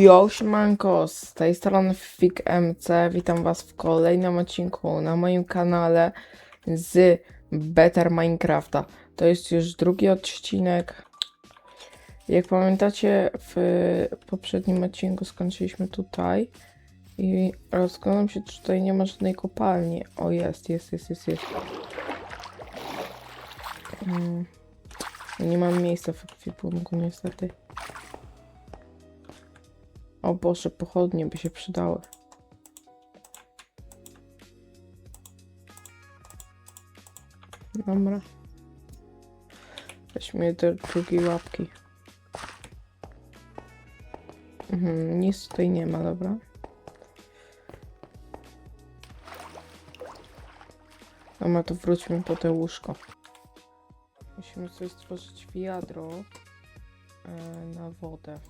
Jo, siemanko, z tej strony Fik MC, witam was w kolejnym odcinku na moim kanale z Better Minecrafta. To jest już drugi odcinek. Jak pamiętacie, w poprzednim odcinku skończyliśmy tutaj i rozglądam się, czy tutaj nie ma żadnej kopalni. O, jest, jest, jest, jest, jest. Mm. Nie mam miejsca w ekwipunku, niestety. O Boże, pochodnie by się przydały. Dobra. Weźmy do drugiej łapki. Mhm, nic tutaj nie ma, dobra. Dobra, to wróćmy po te łóżko. Musimy sobie stworzyć wiadro e, na wodę.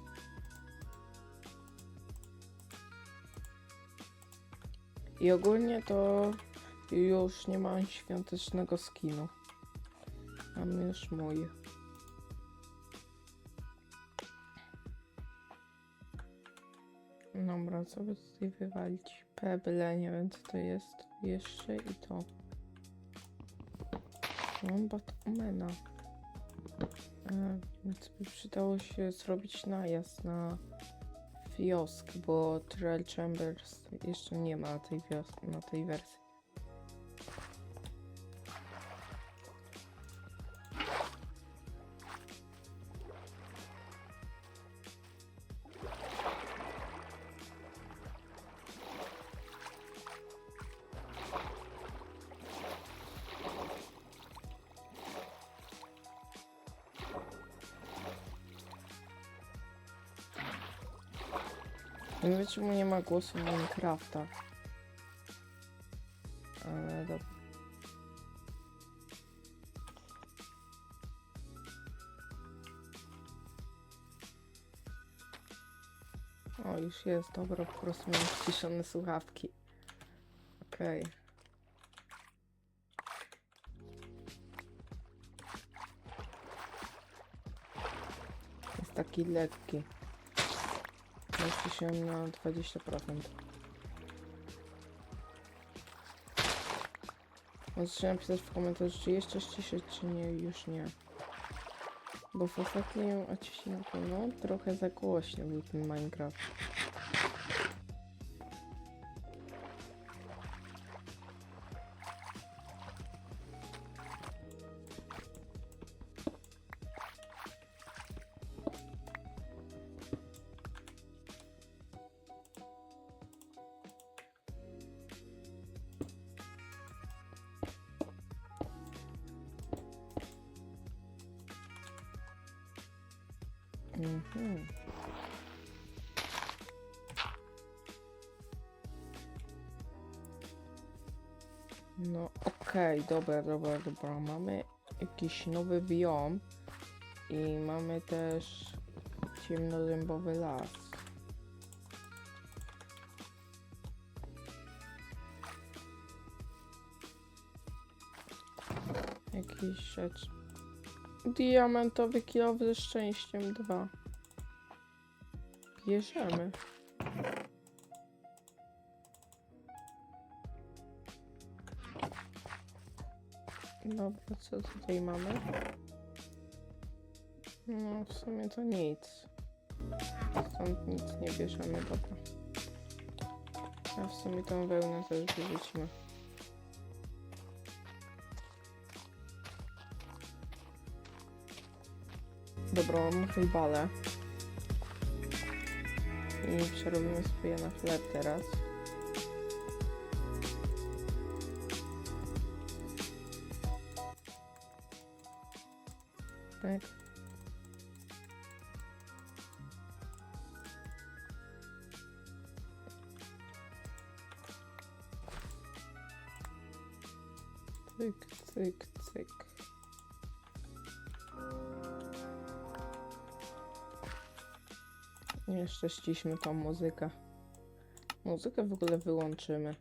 I ogólnie to już nie mam świątecznego skinu. Mam już mój. Dobra, co by tutaj wywalić? Peble, nie wiem co to jest. Jeszcze i to. Mam Batmana. E, Więc by przydało się zrobić najazd na wioski, bo Trail Chambers jeszcze nie ma tej, wios- na tej wersji. Nie wiem czemu nie ma głosu Minecrafta. Ale dobra. O, już jest, dobra, po prostu mam ściszone słuchawki. Okej. Jest taki lekki. Się na 20%. Możecie napisać w komentarzu, czy jeszcze ściszyć, czy nie, już nie. Bo w ostatnim odcinku, no, trochę za głośno był ten Minecraft. Okej, dobra, dobra, dobra. Mamy jakiś nowy biom i mamy też ciemnodębowy las. Jakiś rzecz. Diamentowy kilow ze szczęściem 2. Bierzemy. Dobra, co tutaj mamy? No, w sumie to nic. Stąd nic nie bierzemy, dobra. A w sumie tą wełnę też wyrzucimy. Dobra, mamy chlebale. I przerobimy sobie na chleb teraz. wyczyściliśmy tą muzykę. Muzykę w ogóle wyłączymy.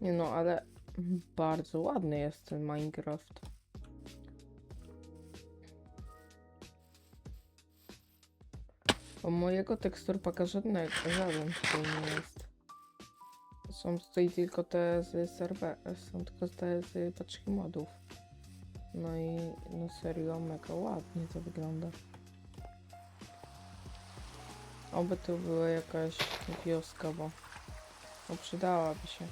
Nie no, ale bardzo ładny jest ten Minecraft. Bo mojego tekstur żadnego, żaden tutaj nie jest. Są tutaj tylko te z serwer, są tylko te z paczki modów. No i no serio, mega ładnie to wygląda. Oby tu była jakaś wioska, bo no przydałaby się.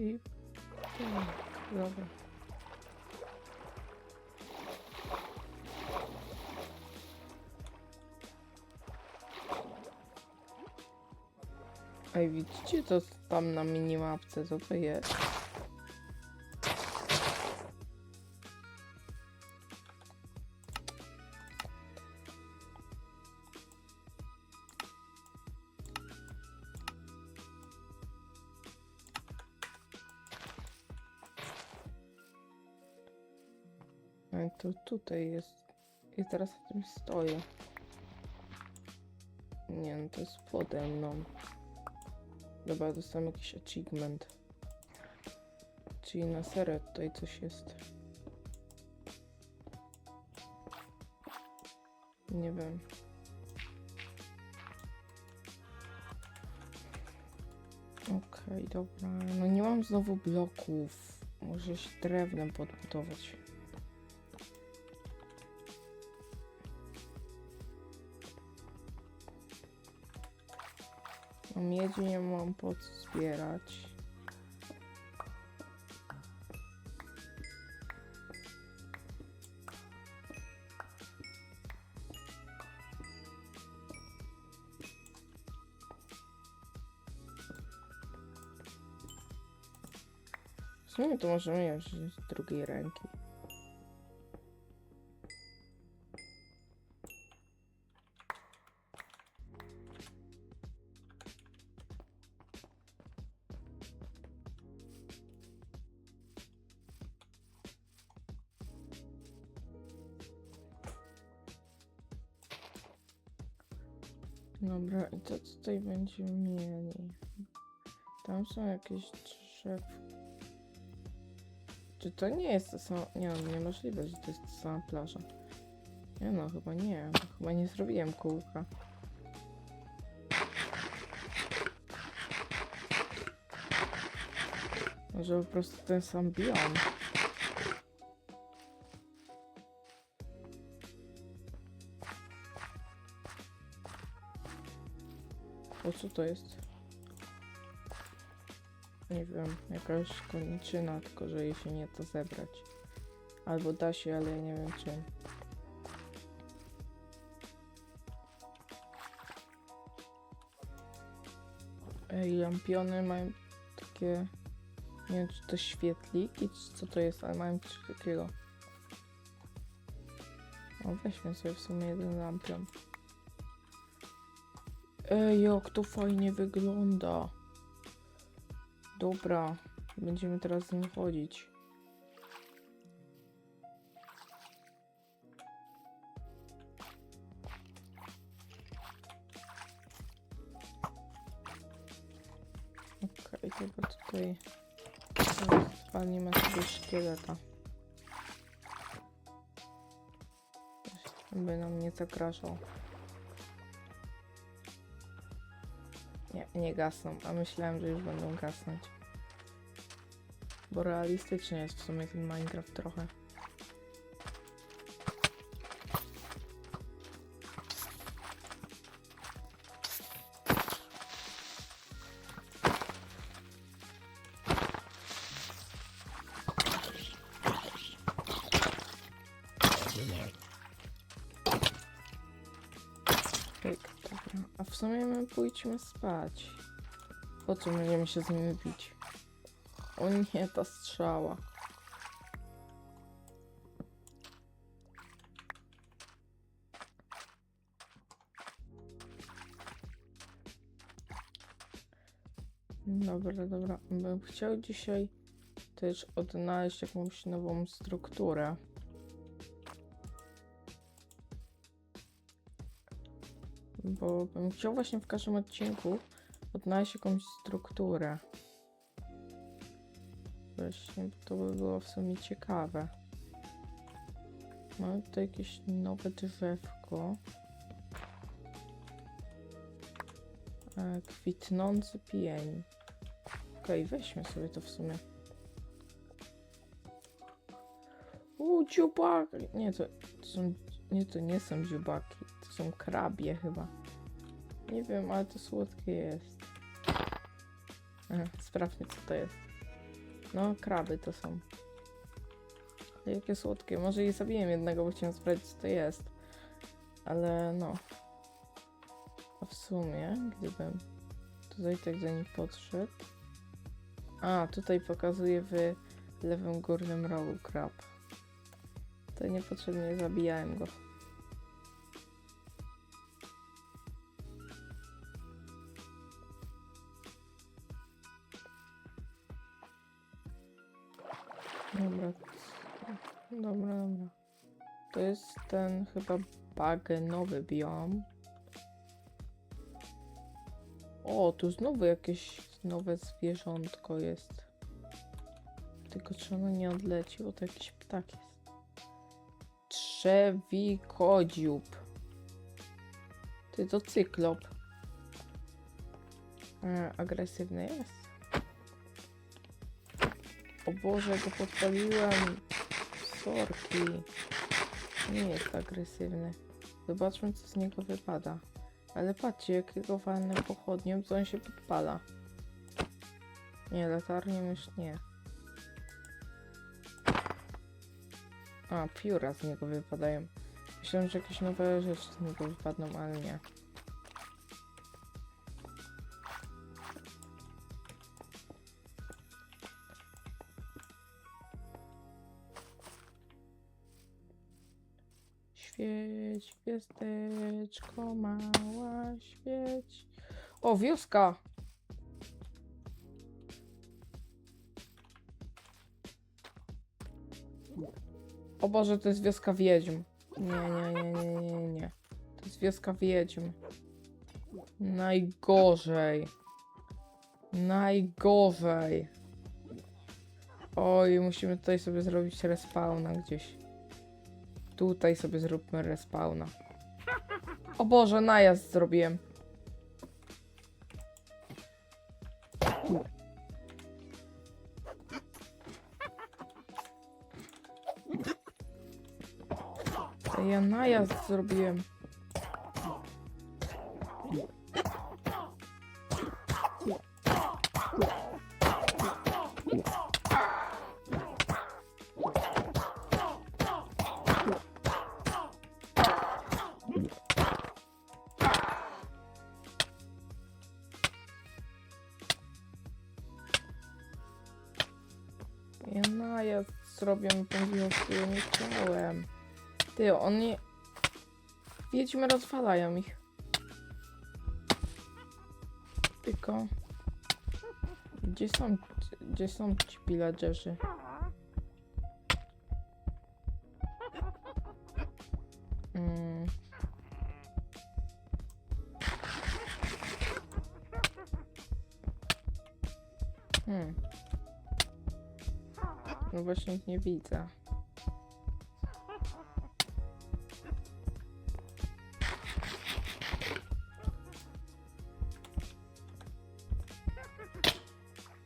I dobra. Ej, widzicie to tam na minimapce, co to jest? To tutaj jest. I teraz na tym stoję. Nie no, to jest pode mną. Dobra, dostałem jakiś achievement. Czyli na serio tutaj coś jest. Nie wiem. Okej, dobra. No nie mam znowu bloków. Muszę się drewnem podbudować. No miedzi nie mam po co zbierać. W sumie to możemy z drugiej ręki. Tutaj będziemy mieli? Tam są jakieś drzew. Czy to nie jest to samo? Nie no, niemożliwe, że to jest ta sama plaża. Nie no, chyba nie. Chyba nie zrobiłem kółka. Może po prostu ten sam biom. Co to jest? Nie wiem, jakaś koniczyna, tylko że jej się nie da zebrać. Albo da się, ale ja nie wiem czym. Ej, lampiony mają takie... Nie wiem, czy to świetliki, czy co to jest, ale mają coś takiego. O, weźmy sobie w sumie jeden lampion. Ej, jak to fajnie wygląda. Dobra, będziemy teraz z nim chodzić. Okej, chyba tutaj spalimy sobie szkieleta. By nam nie zagrażał. Nie, nie gasną, a myślałem, że już będą gasnąć. Bo realistyczny jest w sumie ten Minecraft trochę. My pójdźmy spać. Po co będziemy się z nimi bić? O nie, ta strzała. Dobra, dobra. Bym chciał dzisiaj też odnaleźć jakąś nową strukturę. Bo bym chciał właśnie w każdym odcinku odnaleźć jakąś strukturę. Właśnie, to by było w sumie ciekawe. Mamy tutaj jakieś nowe drzewko. E, kwitnący pień. Okej, weźmy sobie to w sumie. U, dziubaki! Nie, to, to są... Nie, to nie są dziubaki. To są krabie chyba. Nie wiem, ale to słodkie jest. Aha, sprawdźmy, co to jest. No, kraby to są. Jakie słodkie. Może i zabiję jednego, bo chciałem sprawdzić, co to jest. Ale no. A w sumie, gdybym tutaj tak za nim podszedł. A, tutaj pokazuje w lewym górnym rogu krab. To niepotrzebnie zabijałem go. Dobra. Dobra, dobra. To jest ten chyba bagenowy biom. O, tu znowu jakieś nowe zwierzątko jest. Tylko czy ono nie odleci, bo to jakiś ptak jest. Trzewikodziób. Ty to cyklop. E, agresywny jest. O Boże, go podpaliłem. Sorki. Nie jest agresywny. Zobaczmy, co z niego wypada. Ale patrzcie, jak go walnę pochodnią, to on się podpala. Nie, latarnią już nie. A, pióra z niego wypadają. Myślałem, że jakieś nowe rzeczy z niego wypadną, ale nie. Gwiazdeczko mała, świeć. O, wioska! O Boże, to jest wioska wiedźm. Nie, nie, nie, nie, nie, nie. To jest wioska wiedźm. Najgorzej. Najgorzej. Oj, musimy tutaj sobie zrobić respawna gdzieś. Tutaj sobie zróbmy respawna. O Boże, najazd zrobiłem. Ja najazd zrobiłem. Ja zrobię wioskę, ja nie chciałem. Ty, oni... Wiedźmy rozwalają ich. Tylko... Gdzie są... Gdzie są ci pillagerzy? No właśnie nie widzę.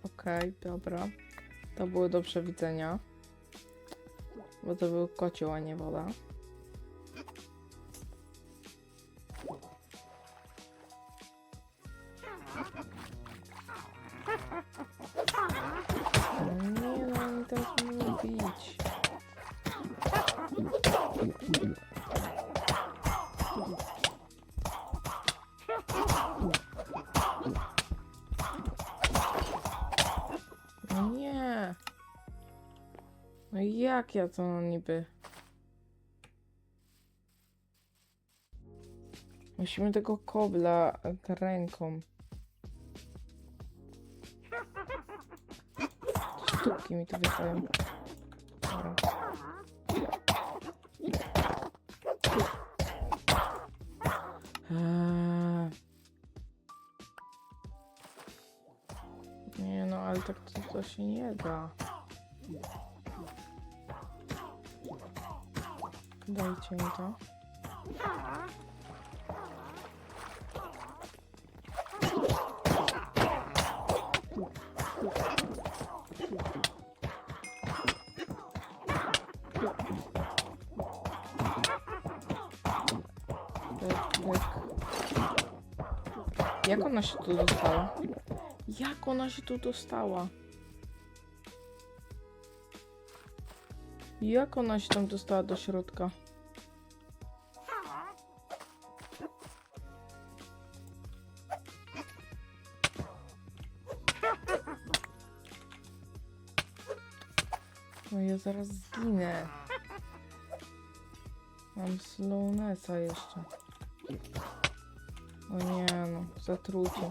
Okej, dobra. To było do przewidzenia. Bo to był kocioł, a nie woda. No jak ja to niby? Musimy tego kobla ręką. stópki mi tu wystają. Eee. Nie no, ale tak to, to się nie da. Dajcie mi to. Jak ona się tu dostała? Jak ona się tu dostała? Jak ona się tam dostała do środka? No ja zaraz zginę. Mam slownessa jeszcze. O nie no, zatrucie.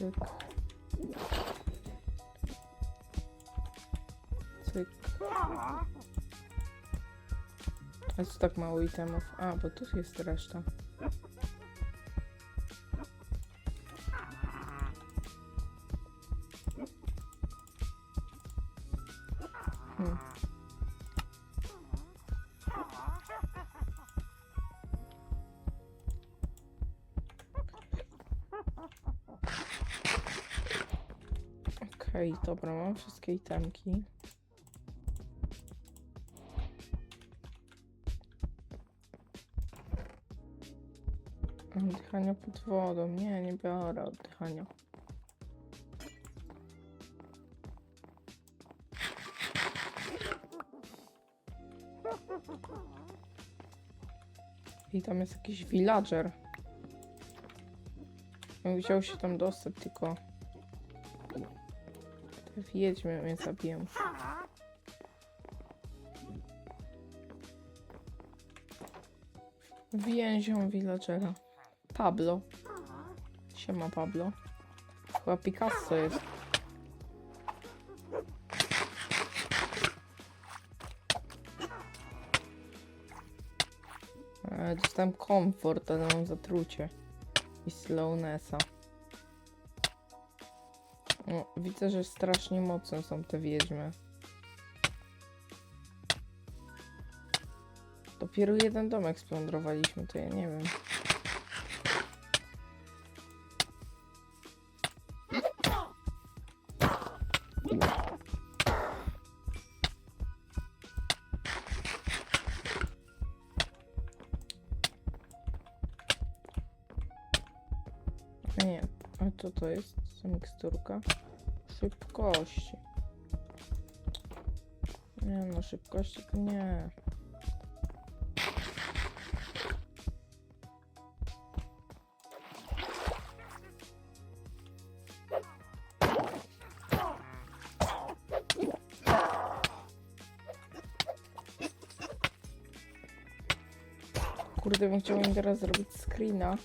Cyk. Cyk. A co tak mało itemów? A, bo tu jest reszta. Wszystkie itemki. Oddychania pod wodą. Nie, nie biorę oddychania. I tam jest jakiś villager. Musiał się tam dostać, tylko... Wiedźmy mnie zabiją. Więzią villagera. Pablo. Siema Pablo. Chyba Picasso jest. Dostałem komfort, ale mam zatrucie. I slownessa. No, widzę, że strasznie mocne są te wiedźmy. Dopiero jeden domek splądrowaliśmy, to ja nie wiem. Za miksturka? Szybkości. Nie no, szybkości to nie. Kurde, bym chciał im teraz zrobić screena.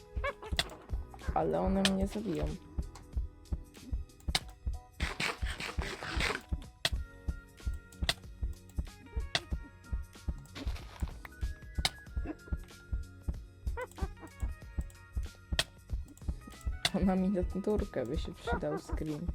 Ale one mnie zabiją. Na miniaturkę by się przydał screen.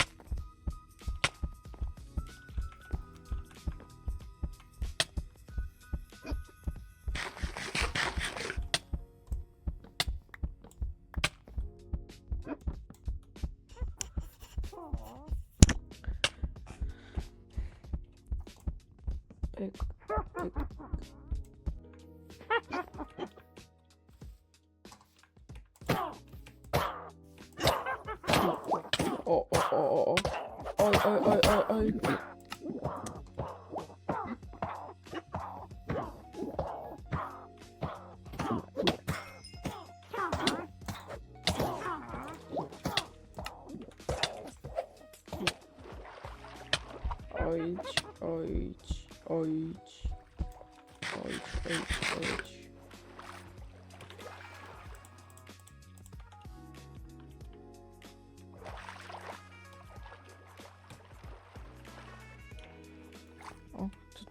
ay ay ay ay. Ojdź, ojdź, ojdź, ojdź, ojdź, ojdź.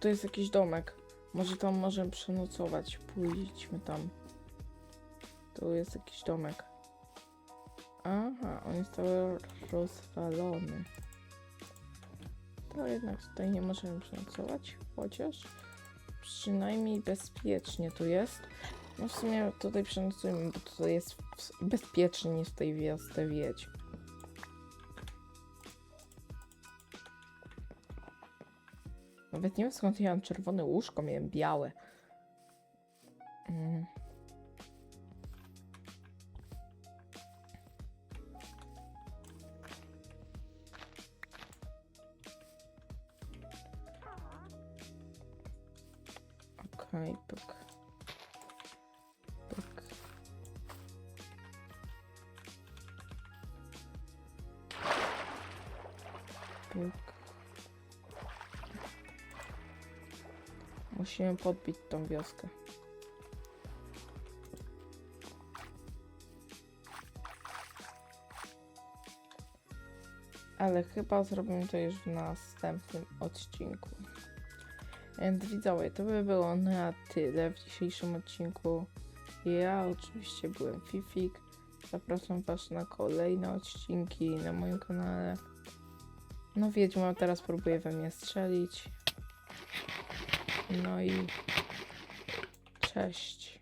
Tutaj jest jakiś domek. Może tam możemy przenocować. Pójdźmy tam. Tu jest jakiś domek. Aha, on jest cały rozwalony. To jednak tutaj nie możemy przenocować, chociaż przynajmniej bezpiecznie tu jest. No w sumie tutaj przenocujemy, bo tutaj jest w- bezpiecznie niż w tej wiosce wiedźm. Nawet nie wiem skąd ja mam czerwone łóżko, miałem białe. Mm. Okej, pyk. Pyk. Musimy podbić tą wioskę. Ale chyba zrobimy to już w następnym odcinku. Więc widzowie, to by było na tyle w dzisiejszym odcinku. Ja oczywiście byłem Fifik. Zapraszam Was na kolejne odcinki na moim kanale. No wiedźma teraz próbuję we mnie strzelić. No i cześć.